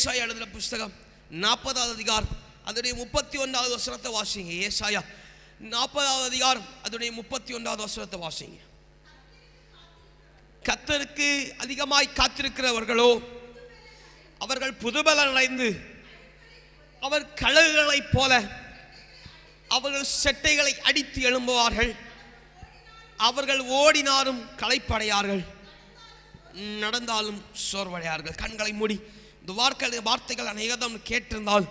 ஏசாயா எழுதின புஸ்தகம் நாற்பதாவது அதிகாரம் அதனுடைய முப்பத்தி ஒன்றாவது வசனத்தை வாசிங்க. ஏசாயா நாற்பதாவது அதிகாரம் அதனுடைய முப்பத்தி ஒன்றாவது வசனத்தை வாசிங்க. கத்தருக்கு அதிகமாய் காத்திருக்கிறவர்களோ அவர்கள் புதுபலன் அடைந்து அவர் கழுகுகளைப் போல அவர்கள் செட்டைகளை அடித்து எழும்புவார்கள். அவர்கள் ஓடினாலும் களைப்படையார்கள். நடந்தாலும் சோர்வடையார்கள். கண்களை மூடி இந்த வார்த்தை வார்த்தைகள் அநேகதம் கேட்டிருந்தால்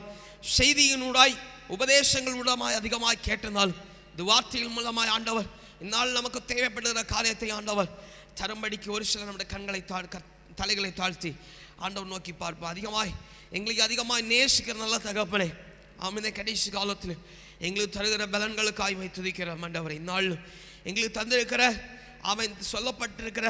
செய்தியினூடாய் உபதேசங்கள் மூலமாய் அதிகமாய் கேட்டிருந்தால் இந்த வார்த்தைகள் மூலமாய் ஆண்டவர் இந்நாள் நமக்கு தேவைப்படுகிற காரியத்தை ஆண்டவர் தரும்படிக்கு ஒரு சில நம்முடைய கண்களை தாழ் தலைகளை தாழ்த்தி ஆண்டவர் நோக்கி பார்ப்போம் அதிகமாய் எங்களுக்கு அதிகமாய் நேசிக்கிற நல்ல தகப்பனே ஆமிந்த கடைசி காலத்தில் எங்களுக்கு தருகிற பலன்களுக்காய் வை துதிக்கிற மண்டவரை இந்நாள் எங்களுக்கு தந்திருக்கிற அவன் சொல்லப்பட்டிருக்கிற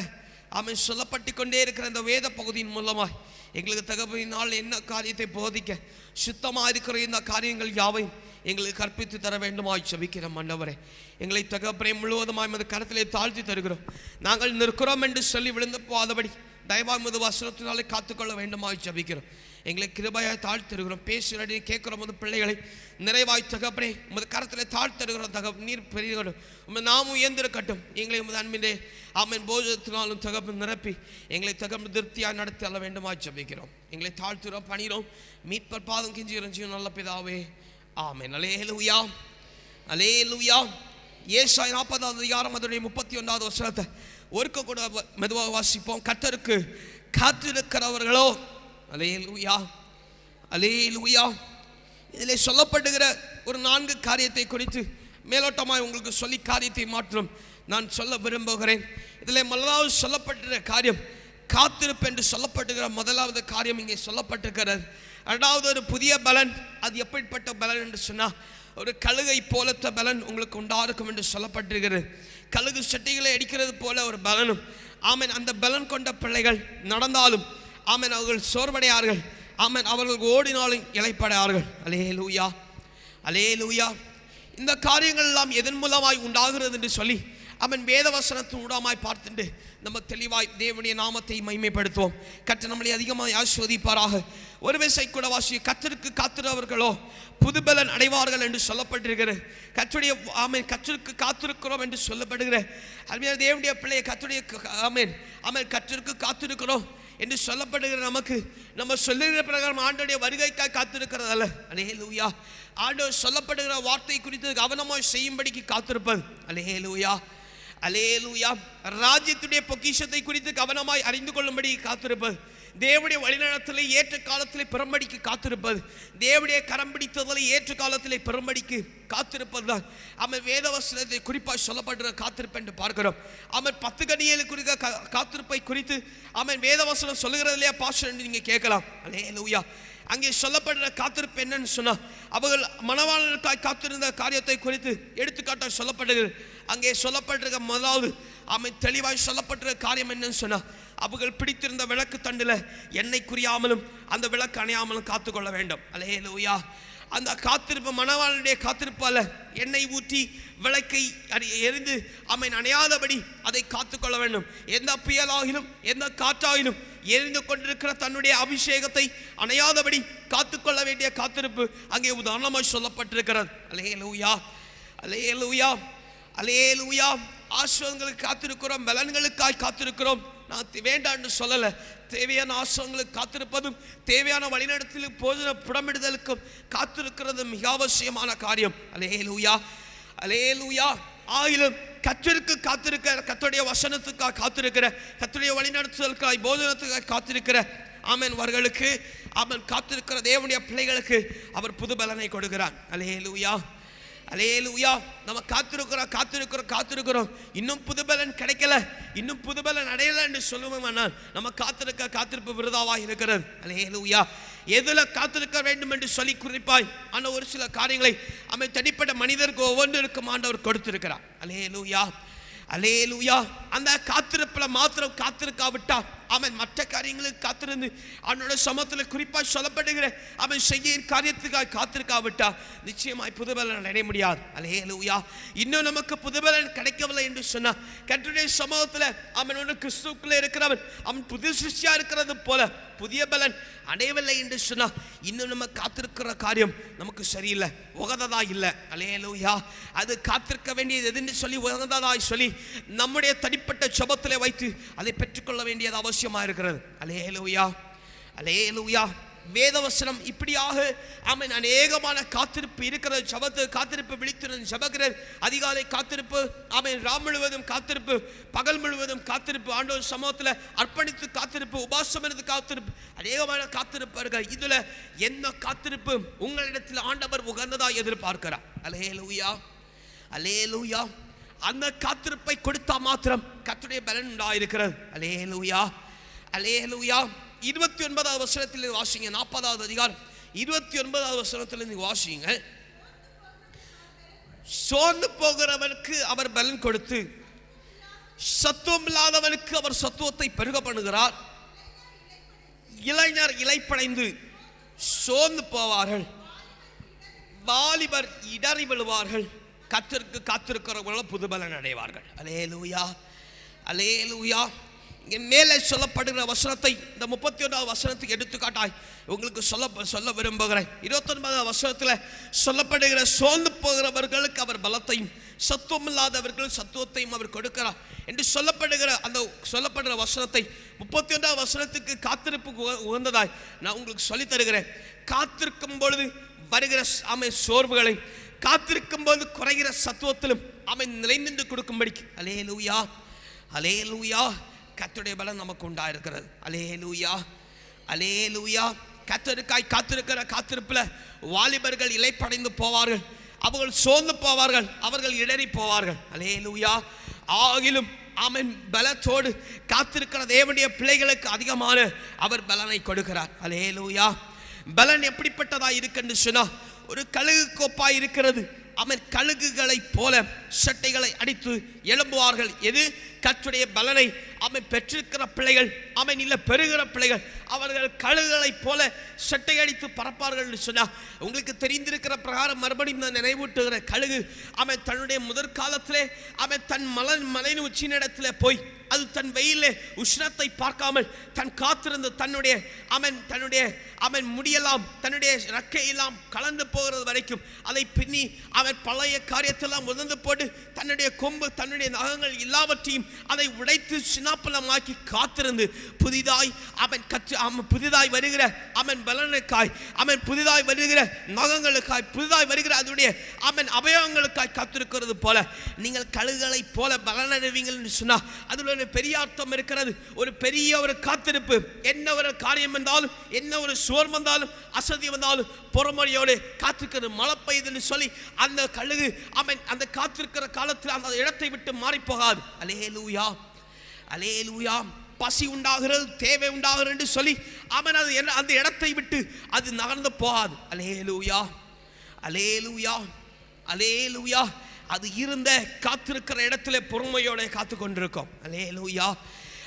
அவன் சொல்லப்பட்டு கொண்டே இருக்கிற இந்த வேத பகுதியின் மூலமாய் எங்களுக்கு தகவலினால் என்ன காரியத்தை போதிக்க சுத்தமாக இருக்கிற இந்த காரியங்கள் யாவையும் எங்களுக்கு கற்பித்து தர வேண்டுமாய் ஜெபிக்கிற மன்னவரே. எங்களை தகப்பனை முழுவதுமாய் மது கரத்திலே தாழ்த்தி தருகிறோம். நாங்கள் நிற்கிறோம் என்று சொல்லி விழுந்து போகாதபடி தயவாய் மது வசனத்தினாலே காத்துக்கொள்ள வேண்டுமாய் சபிக்கிறோம் எங்களை கிருபையாக தாழ்த்திருக்கிறோம். பேசுகிறடி கேட்குறோம். போது பிள்ளைகளை நிறைவாய் தகப்பனே உமது கரத்தில் தாழ்த்திருக்கிறோம் தக நீர் பெரியகளும் உமது நாமும் உயர்ந்திருக்கட்டும். எங்களை உமது அன்பினே ஆமென். போஜத்தினாலும் தகப்பு நிரப்பி எங்களை தகப்பு திருப்தியாக நடத்தி அல்ல வேண்டுமா ஜெபிக்கிறோம். எங்களை தாழ்த்துகிறோம் பணிகிறோம். மீட்பர் பாதம் கிஞ்சி ஜீவன் நல்ல பிதாவே. ஆமென். அலேலுயா அலேலுயா ஏசாய் நாற்பதாவது அதிகாரம் அதனுடைய முப்பத்தி ஒன்றாவது வருஷத்தை ஒருக்க கூட மெதுவாக வாசிப்போம். கத்தருக்கு காத்திருக்கிறவர்களோ அலேலுயா அலேலுயா இதில் சொல்லப்படுகிற ஒரு நான்கு காரியத்தை குறித்து மேலோட்டமாய் உங்களுக்கு சொல்லி காரியத்தை மாற்றும். நான் சொல்ல விரும்புகிறேன். இதில் முதலாவது சொல்லப்பட்டிருக்கிற காரியம் காத்திருப்பு என்று சொல்லப்பட்டுகிற முதலாவது காரியம் இங்கே சொல்லப்பட்டிருக்கிறது. ரெண்டாவது ஒரு புதிய பலன் அது எப்படிப்பட்ட பலன் என்று சொன்னால் ஒரு கழுகை போலத்த பலன் உங்களுக்கு உண்டாயிருக்கும் என்று சொல்லப்பட்டிருக்கிறது. கழுகு செட்டிகளை அடிக்கிறது போல ஒரு பலனும் ஆமென் அந்த பலன் கொண்ட பிள்ளைகள் நடந்தாலும் ஆமன். அவர்கள் சோர்வடையார்கள். ஆமன். அவர்கள் ஓடினாலும் இலைப்படையார்கள் அலே லூயா அலே லூயா இந்த காரியங்கள் எல்லாம் எதன் மூலமாய் உண்டாகிறது என்று சொல்லி அவன் வேதவசனத்தின் ஊடாமாய் பார்த்துட்டு நம்ம தெளிவாய் தேவனுடைய நாமத்தை மைமைப்படுத்துவோம் கற்று நம்மளை அதிகமாக ஆஸ்வதிப்பாராக ஒரு விசை கூட வாசி கத்தருக்கு காத்திருவர்களோ புதுபலன் அடைவார்கள் என்று சொல்லப்பட்டிருக்கிறது. கற்றுடைய ஆமீன் கற்றிற்கு காத்திருக்கிறோம் என்று சொல்லப்படுகிற அருமையான தேவனுடைய பிள்ளையை கத்துடைய ஆமேன் ஆமேன் கற்றிற்கு காத்திருக்கிறோம். என்று சொல்லப்படுகிற நமக்கு நம்ம சொல்லுகிற பிரகாரம் ஆண்டோடைய வருகைக்காய் காத்திருக்கிறதல்ல. அலே லூயா ஆண்டோ சொல்லப்படுகிற வார்த்தை குறித்து கவனமாக செய்யும்படிக்கு காத்திருப்பது அலே லூயா அலே லூயா ராஜ்யத்துடைய பொக்கிஷத்தை குறித்து கவனமாய் அறிந்து கொள்ளும்படி காத்திருப்பது தேவடைய வழிநடத்தலை ஏற்ற காலத்திலே பிறம்படிக்கு காத்திருப்பது. தேவடைய கரம் பிடித்ததலை ஏற்ற காலத்திலே பிறம்படிக்கு காத்திருப்பது தான் அவன் வேதவசனத்தை குறிப்பாக சொல்லப்படுற காத்திருப்பு என்று பார்க்கிறோம். அவன் பத்து கனியல் குறித்த காத்திருப்பை குறித்து அவன் வேதவசனம் சொல்லுகிறதுலையா பாஷன் பாஸ்டர் என்று நீங்கள் கேட்கலாம். அலே லூயா அங்கே சொல்லப்படுற காத்திருப்பு என்னன்னு சொன்னால் அவர்கள் மணவாளனுக்காய் காத்திருந்த காரியத்தை குறித்து எடுத்துக்காட்டாக சொல்லப்படுகிறது. அங்கே சொல்லப்படுற முதலாவது அவன் தெளிவாய் சொல்லப்படுற காரியம் என்னன்னு சொன்னால் அவர்கள் பிடித்திருந்த விளக்கு தண்டில் எண்ணெய் குறியாமலும் அந்த விளக்கு அணையாமலும் காத்துக்கொள்ள வேண்டும். அலே லூயா அந்த காத்திருப்பு மணவாளனுடைய காத்திருப்பால எண்ணெய் ஊற்றி விளக்கை அறி- எரிந்து அவன் அணையாதபடி அதை காத்துக்கொள்ள வேண்டும். எந்த புயலாகிலும் எந்த காற்றாகிலும் எரிந்து கொண்டிருக்கிற தன்னுடைய அபிஷேகத்தை அணையாதபடி காத்துக்கொள்ள வேண்டிய காத்திருப்பு அங்கே உதாரணமாக சொல்லப்பட்டிருக்கிறது. அலே லூயா அலே லூயா அலே லூயா ஆசிரங்களுக்கு காத்திருக்கிறோம் பலன்களுக்காய் காத்திருக்கிறோம். நான் வேண்டான்னு வேண்டாம்னு சொல்லலை. தேவையான ஆசிரங்களுக்கு காத்திருப்பதும் தேவையான வழிநடத்திலும் போதின புடமிடுதலுக்கும் காத்திருக்கிறது மிக அவசியமான காரியம். அலே லூயா அலே லூயா ஆயிலும் கற்றிற்கு காத்திருக்கிற கத்துடைய வசனத்துக்காக காத்திருக்கிற கத்துடைய வழிநடத்துதலுக்காய் போதனத்துக்காக காத்திருக்கிற ஆமென் அவர்களுக்கு ஆமென் காத்திருக்கிற தேவனுடைய பிள்ளைகளுக்கு அவர் புது பலனை கொடுக்கிறார். அலே லூயா அலேலுயா நம்ம காத்திருக்கிறோம் காத்திருக்கிறோம் காத்திருக்கிறோம். இன்னும் புதுபலன் கிடைக்கல. இன்னும் புதுபலன் அடையலை என்று சொல்லுவோம் நம்ம காத்திருக்க காத்திருப்பு விருதாவாக இருக்கிறது அலேலுயா எதில் காத்திருக்க வேண்டும் என்று சொல்லி குறிப்பாய் ஆனால் ஒரு சில காரியங்களை அமை தனிப்பட்ட மனிதருக்கு ஒவ்வொன்றிற்கும் ஆண்டவர் கொடுத்திருக்கிறார். அலேலுயா அலேலுயா அந்த காத்திருப்பில் மாத்திரம் காத்திருக்காவிட்டா அவன் மற்ற காரியங்களுக்கு காத்திருந்து அவனோட சமத்தில் குறிப்பாக சொல்லப்படுகிற அவன் செய்ய காரியத்துக்காக காத்திருக்காவிட்டா நிச்சயமாய் புதுபலன் அடைய முடியாது. அலேலூயா இன்னும் நமக்கு புதுபலன் கிடைக்கவில்லை என்று சொன்னா கற்றுடைய சமூகத்தில் அவன் ஒன்று கிறிஸ்துக்குள்ள இருக்கிறவன் அவன் புது சிருஷ்டியா இருக்கிறது போல புதிய பலன் அடையவில்லை என்று சொன்னா இன்னும் நம்ம காத்திருக்கிற காரியம் நமக்கு சரியில்லை உகந்ததா இல்லை. அலையலூயா அது காத்திருக்க வேண்டியது எதுன்னு சொல்லி உகந்ததாய் சொல்லி நம்முடைய தனிப்பட்ட ஜபத்திலே வைத்து அதை பெற்றுக்கொள்ள வேண்டியது அவசியம். இருக்கிறது. அலேயா அலே லூயா வேதவசனம் இப்படியாக அவன் அநேகமான காத்திருப்பு இருக்கிறது. சபத்து காத்திருப்பு விழித்திருந்த ஜபக்கிறது அதிகாலை காத்திருப்பு அவன் ராம் முழுவதும் காத்திருப்பு பகல் முழுவதும் காத்திருப்பு. ஆண்டவர் சமூகத்தில் அர்ப்பணித்து காத்திருப்பு உபாசம் இருந்து காத்திருப்பு. அநேகமான காத்திருப்பார்கள் இதுல என்ன காத்திருப்பு? உங்களிடத்தில் ஆண்டவர் உகந்ததா எதிர்பார்க்கிறார். அலே லூயா அந்த காத்திருப்பை கொடுத்தா மாத்திரம் கத்துடைய பலன் உண்டாயிருக்கிறது. அலேலூயா அலேலுயா இருபத்தி ஒன்பதாவது வசனத்தில் வாசிங்க. நாற்பதாவது அதிகாரம். இருபத்தி ஒன்பதாவது வசனத்தில் நீங்க வாசிங்க. சோர்ந்து போகிறவனுக்கு அவர் பலன் கொடுத்து சத்துவம் இல்லாதவனுக்கு அவர் சத்துவத்தை பெருக பண்ணுகிறார். இளைஞர் இலைப்படைந்து சோர்ந்து போவார்கள். வாலிபர் இடறி விழுவார்கள். கத்திற்கு காத்திருக்கிறவங்களும் புதுபலன் அடைவார்கள். அலேலூயா அலேலூயா இங்கே மேலே சொல்லப்படுகிற வசனத்தை இந்த முப்பத்தி ஒன்றாவது வசனத்துக்கு எடுத்துக்காட்டாய் உங்களுக்கு சொல்ல சொல்ல விரும்புகிறேன். இருபத்தொன்பதாவது வசனத்தில் சொல்லப்படுகிற சோர்ந்து போகிறவர்களுக்கு அவர் பலத்தையும் சத்துவம் இல்லாதவர்கள் சத்துவத்தையும் அவர் கொடுக்கிறார். என்று சொல்லப்படுகிற அந்த சொல்லப்படுகிற வசனத்தை முப்பத்தி ஒன்றாவது வசனத்துக்கு காத்திருப்பு உகந்ததாய் நான் உங்களுக்கு சொல்லித் தருகிறேன். காத்திருக்கும் பொழுது வருகிற ஆமை சோர்வுகளை காத்திருக்கும் போது குறைகிற சத்துவத்திலும் அவன் நிலைநின்று கொடுக்கும்படிக்கு. அலே லூயா அலே லூயா கத்துடைய பலம் நமக்கு உண்டாயிருக்கிறது அலே லூயா அலே லூயா கத்தருக்காய் காத்திருக்கிற காத்திருப்புல வாலிபர்கள் இலைப்படைந்து போவார்கள். அவர்கள் சோர்ந்து போவார்கள். அவர்கள் இடறி போவார்கள். அலே லூயா ஆகிலும் அவன் பலத்தோடு காத்திருக்கிற தேவனுடைய பிள்ளைகளுக்கு அதிகமான அவர் பலனை கொடுக்கிறார். அலே லூயா பலன் எப்படிப்பட்டதா இருக்குன்னு சொன்னா ஒரு கழுகு கோப்பாய் இருக்கிறது. அவன் கழுகுகளைப் போல சட்டைகளை அடித்து எழும்புவார்கள். எது? கற்றுடைய பலனை அவை பெற்றிருக்கிற பிள்ளைகள் அவன் நில பெறுகிற பிள்ளைகள் அவர்கள் கழுகுகளைப் போல செட்டையடித்து பறப்பார்கள் என்று உங்களுக்கு தெரிந்திருக்கிற பிரகாரம் மறுபடியும் நான் நினைவூட்டுகிற கழுகு அவன் தன்னுடைய முதற்காலத்திலே அவன் தன் மலன் மலையின் உச்சினிடத்திலே போய் அது தன் வெயிலே உஷ்ணத்தை பார்க்காமல் தன் காத்திருந்து தன்னுடைய அவன் தன்னுடைய அவன் முடியெல்லாம் தன்னுடைய ரக்கையெல்லாம் கலந்து போகிறது வரைக்கும் அதை பின்னி அவன் பழைய காரியத்தெல்லாம் உதர்ந்து போட்டு தன்னுடைய கொம்பு தன்னுடைய நகங்கள் எல்லாவற்றையும் அதை உடைத்து சினாப்பலமாக்கி காத்திருந்து புதிதாய் அவன் கற்று அவன் புதிதாய் வருகிற அவன் பலனுக்காய் அவன் புதிதாய் வருகிற நகங்களுக்காய் புதிதாய் வருகிற அதனுடைய அவன் அவயவங்களுக்காய் காத்திருக்கிறது போல. நீங்கள் கழுகுகளைப் போல பலனடைவீங்கள் என்று அதில் ஒரு பெரிய அர்த்தம் இருக்கிறது. ஒரு பெரிய ஒரு காத்திருப்பு. என்ன ஒரு காரியம் வந்தாலும் என்ன ஒரு சோர் வந்தாலும் அசதி வந்தாலும் பொறுமொழியோடு காத்திருக்கிறது. மழை பெய்யுதுன்னு சொல்லி அந்த கழுகு அவன் அந்த காத்திருக்கிற காலத்தில் அந்த இடத்தை விட்டு மாறிப்போகாது அலேலு அலேலூயா அலேலூயா பசி உண்டாகிறது தேவை உண்டாகிறது என்று சொல்லி அவன் அது என்ன- அந்த இடத்தை விட்டு அது நகர்ந்து போகாது. அலேலூயா அலேலூயா அலேலூயா அது இருந்த காத்திருக்கிற இடத்துல பொறுமையோட காத்து கொண்டிருக்கும். அலேலூயா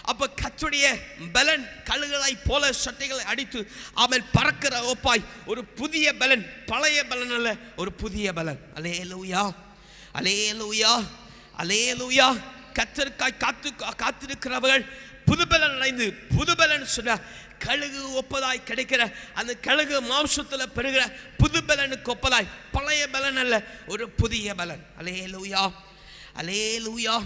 அப்ப கத்துடைய பலன் கழுகளை போல சட்டைகளை அடித்து அவன் பறக்கிற ஓப்பாய் ஒரு புதிய பலன் பழைய பலன் அல்ல ஒரு புதிய பலன். அலேலூயா அலேலூயா அலேலூயா கத்தருக்காய் காத்து காத்திருக்கிறவர்கள் புதுபலன் அடைந்து புதுபலன் சொன்ன கழுகு ஒப்பதாய் கிடைக்கிற அந்த கழுகு மாம்சத்தில் பெறுகிற புது பலனுக்கு ஒப்பதாய். பழைய பலன் அல்ல ஒரு புதிய பலன். அலேயா அலே லூயா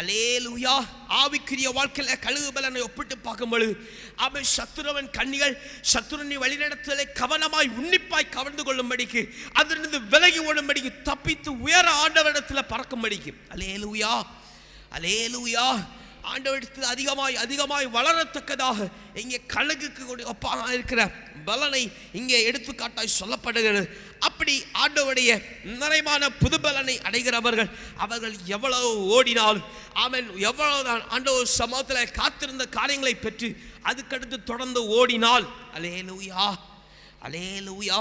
அலே ஊயா ஆவிக்குரிய வாழ்க்கையில கழுகு பலனை ஒப்பிட்டு பார்க்கும் பொழுது அவன் சத்துருவன் கண்ணிகள் சத்துருனி வழிநடத்தலை கவனமாய் உன்னிப்பாய் கவர்ந்து கொள்ளும்படிக்கு அதிலிருந்து விலகி ஓடும்படிக்கு தப்பித்து உயர ஆண்டவரிடத்தில் பறக்கும்படிக்கு. அலேலூயா அலேலூயா ஆண்டவரிடத்தில் அதிகமாய் அதிகமாய் வளரத்தக்கதாக இங்கே கழுகுக்கு ஒப்பாக இருக்கிற பலனை இங்கே எடுத்துக்காட்டாய் சொல்லப்படுகிறது. அப்படி ஆண்டவருடைய நிறைவான புது பலனை அடைகிறவர்கள் அவர்கள் எவ்வளவு ஓடினாலும் அவன் எவ்வளவுதான் ஆண்டவர் சமூகத்தில் காத்திருந்த காரியங்களை பெற்று அதுக்கடுத்து தொடர்ந்து ஓடினால் அலே லூயா அலே லூயா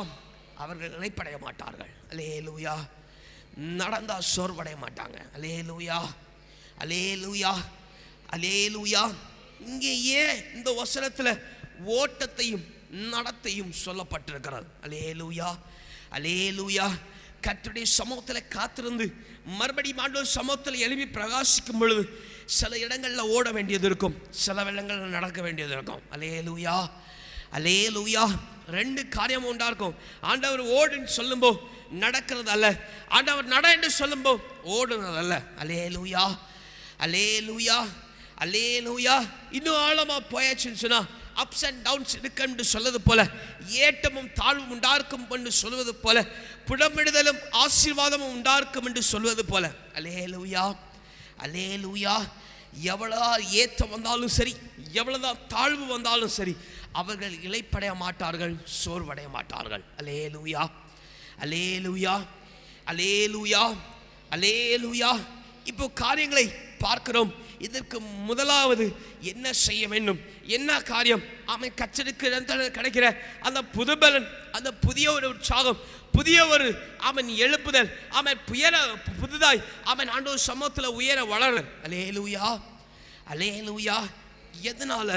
அவர்கள் நினைப்படைய மாட்டார்கள். அலேலூயா நடந்தால் சோர்வடைய மாட்டாங்க. அலே லூயா அலேலூயா அலேலூயா அலேலூயா இங்கே ஏன் இந்த வசனத்தில் ஓட்டத்தையும் நடத்தையும் சொல்லப்பட்டிருக்கிறது. அலேலூயா அலேலூயா கர்த்தருடைய சமூகத்தில் காத்திருந்து மறுபடியும் ஆண்டவர் சமூகத்தில் எழுப்பி பிரகாசிக்கும் பொழுது சில இடங்களில் ஓட வேண்டியது இருக்கும். சில இடங்களில் நடக்க வேண்டியது இருக்கும். அலேலூயா அலேலூயா ரெண்டு காரியம் உண்டா இருக்கும். ஆண்டவர் ஓடுன்னு சொல்லும்போ நடக்கிறது அல்ல ஆண்டவர் நட என்று சொல்லும்போ ஓடுனது அல்ல அலேலூயா அலேலூயா அலேலூயா இன்னும் ஆழமாக போயாச்சுன்னு சொன்னால் அப்ஸ் அண்ட் டவுன்ஸ் இருக்குன்னு சொல்லது போல ஏட்டமும் தாழ்வும் உண்டார்க்கும் என்று சொல்வது போல புடமிடுதலும் ஆசீர்வாதமும் உண்டார்க்கும் என்று சொல்வது போல. அலேலூயா அலேலூயா எவ்வளோ ஏற்றம் வந்தாலும் சரி எவ்வளோதான் தாழ்வு வந்தாலும் சரி அவர்கள் இலைப்படைய மாட்டார்கள் சோர்வடைய மாட்டார்கள். அலேலூயா அலேலூயா அலேலூயா அலேலூயா இப்போ காரியங்களை பார்க்கிறோம். இதற்கு முதலாவது என்ன செய்ய வேண்டும்? என்ன காரியம்? அவன் கச்சருக்கு கிடைக்கிற அந்த புதுபலன் அந்த புதிய ஒரு உற்சாகம் புதிய ஒரு அவன் எழுப்புதல் அவன் புயல புதுதாய் அவன் ஆண்டவர் சமூகத்தில் உயர வளர. அலேலூயா அலேலூயா எதனால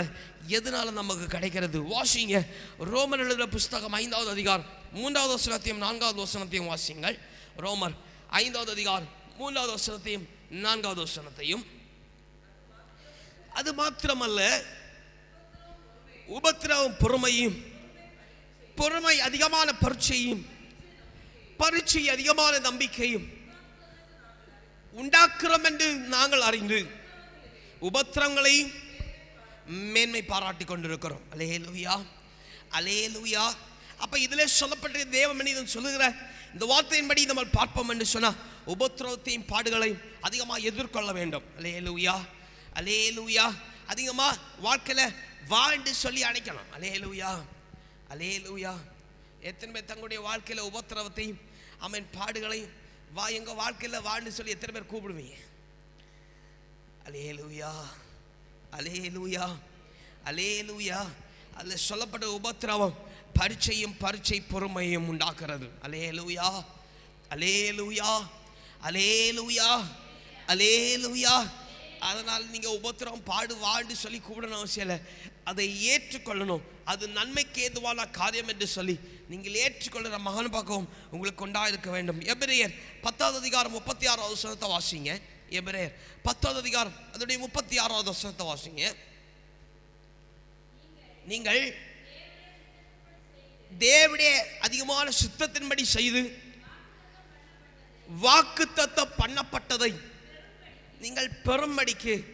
எதனால நமக்கு கிடைக்கிறது? வாசிங்க. ரோமர் எழுதுகிற புஸ்தகம் ஐந்தாவது அதிகாரம் மூன்றாவது வசனத்தையும் நான்காவது வசனத்தையும் வாசிங்கள். ரோமர் ஐந்தாவது அதிகாரம் மூன்றாவது வசனத்தையும் நான்காவது வசனத்தையும். அது மாத்திரமல்ல உபத்திரவம் பொறுமையும் பொறுமை அதிகமான பரீட்சையும் பரீட்சை அதிகமான நம்பிக்கையும் உண்டாக்குறோம் என்று நாங்கள் அறிந்து உபத்திரங்களையும் மேன்மை பாராட்டி கொண்டிருக்கிறோம். அலே லூவியா அலே லூயா அப்ப இதுல சொல்லப்பட்ட தேவ மனிதன் சொல்லுகிற இந்த வார்த்தையின்படி நம்ம பார்ப்போம் என்று சொன்னால் உபத்திரவத்தையும் பாடுகளையும் அதிகமாக எதிர்கொள்ள வேண்டும். அலே ஊயா அலே லூயா அதிகமா வாழ்க்கையில வா என்று சொல்லி அழைக்கணும். அலே லூயா எத்தனை பேர் தங்களுடைய வாழ்க்கையில உபத்திரவத்தையும் அவன் பாடுகளையும் வா எங்க வாழ்க்கையில வான்னு சொல்லி எத்தனை பேர் கூப்பிடுவீங்க? அலேலுயா அலே லூயா அதில் சொல்லப்பட்ட உபத்திரவம் பரீட்சையும் பரீட்சை பொறுமையும் உண்டாக்குறது. அலேலுயா அலேலுயா அலேலுயா அலேலுயா அதனால் நீங்கள் உபத்திரம் பாடு வாழ்ந்து சொல்லி கூப்பிடணும் அவசியம் இல்லை. அதை ஏற்றுக்கொள்ளணும். அது நன்மைக்கு ஏதுவான காரியம் என்று சொல்லி நீங்கள் ஏற்றுக்கொள்ளுற மகன் பக்கம் உங்களுக்கு கொண்டா இருக்க வேண்டும். எபிரேயர் பத்தாவது அதிகாரம் முப்பத்தி ஆறாவது வசனத்தை வாசிங்க. எபிரேயர் பத்தாவது அதிகாரம் அதனுடைய முப்பத்தி ஆறாவது வசனத்தை வாசிங்க. நீங்கள் தேவனுடைய அதிகமான சுத்தத்தின்படி செய்து வாக்குத்தத்தம் பண்ணப்பட்டதை நீங்கள் பெரும்படிக்கு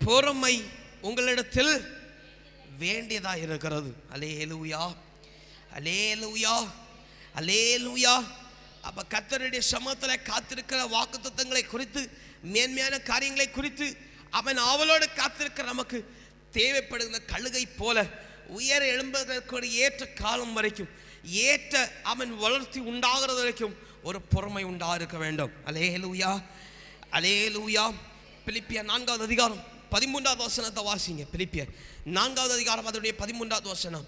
பொறுமை உங்களிடத்தில் வேண்டியதா இருக்கிறது. அலேலுயா அலேலுயா அலேலுயா அப்ப கத்தருடைய சமத்தில் காத்திருக்கிற வாக்குத்தத்தங்களை குறித்து மேன்மையான காரியங்களை குறித்து அவன் அவளோடு காத்திருக்கிற நமக்கு தேவைப்படுகிற கழுகை போல உயர எழும்பதற்கு ஏற்ற காலம் வரைக்கும் ஏற்ற அவன் வளர்த்தி உண்டாகிறது வரைக்கும் ஒரு பொறுமை உண்டா இருக்க வேண்டும். அலேலுயா அலேலுயா பிலிப்பியர் நான்காவது அதிகாரம் பதிமூன்றாவது வசனத்தை வாசிங்க பிலிப்பியர். நான்காவது அதிகாரம் அதனுடைய பதிமூன்றாவது வசனம்.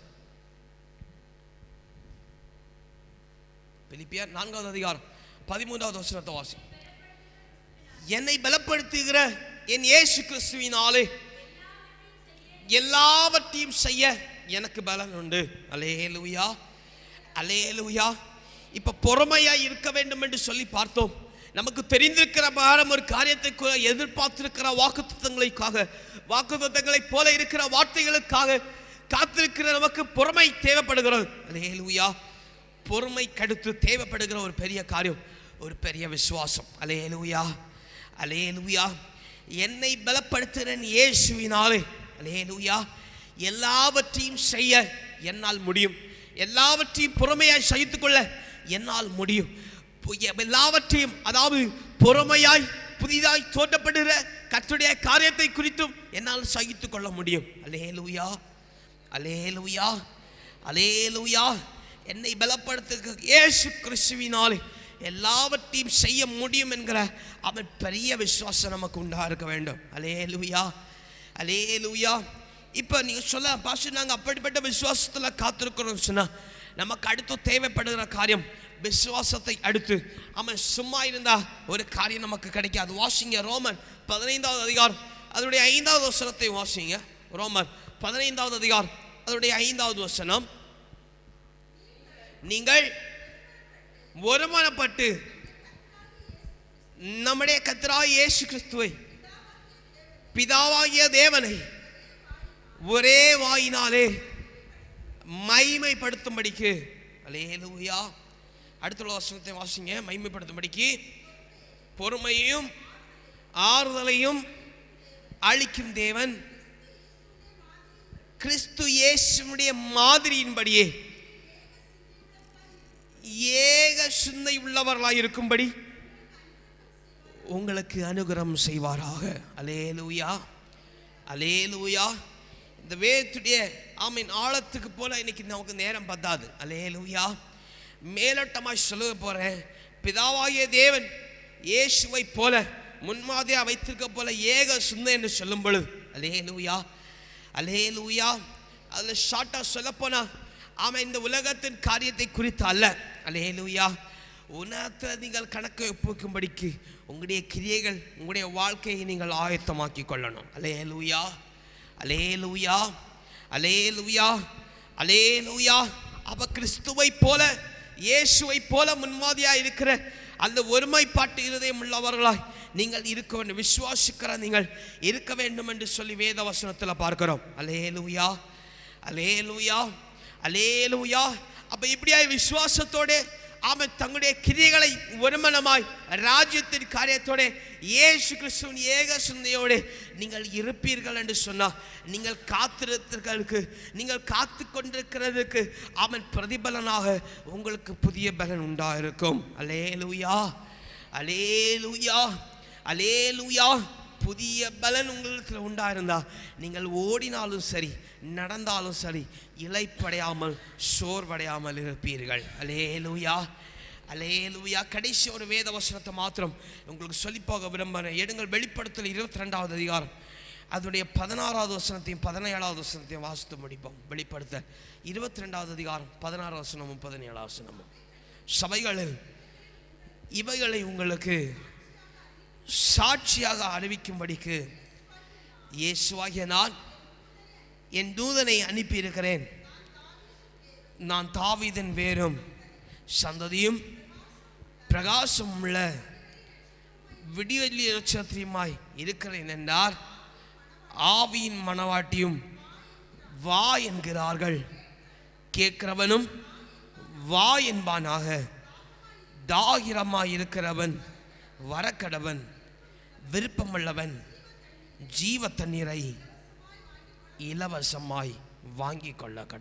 பிலிப்பியர் நான்காவது அதிகாரம் பதிமூன்றாவது வசனத்தை வாசி என்னை பலப்படுத்துகிற என் ஏசு கிறிஸ்துவினாலே எல்லாவற்றையும் செய்ய எனக்கு பலன் உண்டு. அலேலுயா அலேலுயா இப்போ பொறுமையாக இருக்க வேண்டும் என்று சொல்லி பார்த்தோம். நமக்கு தெரிந்திருக்கிற பாரம் ஒரு காரியத்தை கு- எதிர்பார்த்திருக்கிற வாக்குத்தத்தங்களுக்காக வாக்குத்தத்தங்களைப் போல இருக்கிற வார்த்தைகளுக்காக காத்திருக்கிற நமக்கு பொறுமை தேவைப்படுகிறது. அலேலுயா பொறுமை கடுத்து தேவைப்படுகிற ஒரு பெரிய காரியம் ஒரு பெரிய விசுவாசம். அலேலுயா அலேலுயா என்னை பலப்படுத்துகிறேன் இயேசுவினாலே. அலேலுயா. எல்லாவற்றையும் செய்ய என்னால் முடியும். எல்லாவற்றையும் பொறுமையாய் சகித்து கொள்ள என்னால் முடியும். எல்லாவற்றையும் அதாவது பொறுமையாய் புதிதாய் தோற்றப்படுகிற கற்றுடைய காரியத்தை குறித்தும் என்னால் சகித்து கொள்ள முடியும். அலேலுயா. அலேலுயா. அலேலுயா. என்னை பலப்படுத்த இயேசு கிறிஸ்துவினாலே எல்லாவற்றையும் செய்ய முடியும் என்கிற அவன் பெரிய விசுவாசம் நமக்கு உண்டா இருக்க வேண்டும். அலே லூயா இப்போ நீங்க சொல்ல பாஷு நாங்கள் அப்படிப்பட்ட விசுவாசத்தில் காத்திருக்கிறோம் சொன்னால் நமக்கு அடுத்து தேவைப்படுகிற காரியம் விசுவாசத்தை அடுத்து. அவன் சும்மா இருந்தால் ஒரு காரியம் நமக்கு கிடைக்காது. வாசிங்க ரோமன் பதினைந்தாவது அதிகாரம். அதனுடைய ஐந்தாவது வசனத்தை வாசிங்க. ரோமர் பதினைந்தாவது அதிகாரம். அதனுடைய ஐந்தாவது வசனம். நீங்கள் ஒருமானப்பட்டு நம்முடைய கத்திரா இயேசு கிறிஸ்துவை பிதாவாகிய தேவனை ஒரே வாயினாலே மைமைப்படுத்தும்படிக்கு அலேலூயா அடுத்துள்ள வசனத்தை வாசிங்க. மைமைப்படுத்தும்படிக்கு பொறுமையையும் ஆறுதலையும் அளிக்கும் தேவன். கிறிஸ்து இயேசுடைய மாதிரியின்படியே ஏக சிந்தை உள்ளவர்களாக இருக்கும்படி உங்களுக்கு அனுகிரகம் செய்வாராக. அலேலூயா அலேலூயா இந்த வேத்துடைய ஆமீன் ஆழத்துக்கு போல இன்னைக்கு நமக்கு நேரம் பத்தாது. அலேலூயா மேலோட்டமாய் சொல்ல போகிறேன் பிதாவாகிய தேவன் இயேசுவை போல முன்மாதிரியா வைத்திருக்க போல ஏக சிந்தை என்று சொல்லும் பொழுது அலே ஊயா அதில் ஷார்ட்டாக சொல்லப்போனா ஆமாம் இந்த உலகத்தின் காரியத்தை குறித்து அல்ல. அலே லூயா உணர்த்த நீங்கள் கணக்கை ஒப்புக்கும்படிக்கு உங்களுடைய கிரியைகள் உங்களுடைய வாழ்க்கையை நீங்கள் ஆயத்தமாக்கி கொள்ளணும். அலே லூயா அலே லூயா அலே லூயா அலே லூயா அவ கிறிஸ்துவை போல இயேசுவை போல முன்மாதியாக இருக்கிற அந்த ஒருமைப்பாட்டு இருதயம் உள்ளவர்களாய் நீங்கள் இருக்க வேண்டும். விசுவாசிக்கிற நீங்கள் இருக்க வேண்டும் என்று சொல்லி வேத வசனத்தில் பார்க்கிறோம். அலேலூயா அலே லூயா அப்போ இப்படியாய் விசுவாசத்தோடு அவன் தங்களுடைய கிரியைகளை ஒருமனமாய் ராஜ்யத்தின் காரியத்தோட ஏசு கிறிஸ்துவின் ஏக சிந்தையோடு நீங்கள் இருப்பீர்கள் என்று சொன்னால் நீங்கள் காத்திருக்கிறதுக்கு நீங்கள் காத்து கொண்டிருக்கிறதுக்கு அவன் பிரதிபலனாக உங்களுக்கு புதிய பலன் உண்டாயிருக்கும். அலேலூயா அலே லூயா புதிய பலன் உங்களுக்கு உண்டாயிருந்தா நீங்கள் ஓடினாலும் சரி நடந்தாலும் சரி இலைப்படையாமல் சோர்வடையாமல் இருப்பீர்கள். அலேலூயா அலேலூயா கடைசி ஒரு வேத வசனத்தை மாத்திரம் உங்களுக்கு சொல்லிப்போக விரும்புகிறேன். எடுங்கள் வெளிப்படுத்தல் இருபத்தி ரெண்டாவது அதிகாரம். அதனுடைய பதினாறாவது வசனத்தையும் பதினேழாவது வசனத்தையும் வாசித்து முடிப்போம். வெளிப்படுத்த. இருபத்தி ரெண்டாவது அதிகாரம் பதினாறு வசனமும் பதினேழாவது வசனமும் சபைகளில் இவைகளை உங்களுக்கு சாட்சியாக அறிவிக்கும்படிக்கு இயேசுவாகிய நான் என் தூதனை அனுப்பியிருக்கிறேன். நான் தாவிதன் வேறும் சந்ததியும் பிரகாசம் உள்ள விடிவெள்ளி நட்சத்திரமாய் இருக்கிறேன் என்றார். ஆவியின் மனவாட்டியும் வா என்கிறார்கள். கேட்கிறவனும் வா என்பானாக. தாகிரமாய் இருக்கிறவன் வரக்கடவன் விருப்பமுள்ளவன் ஜீவ தண்ணீரை இலவசமாய் வாங்கி கொள்ள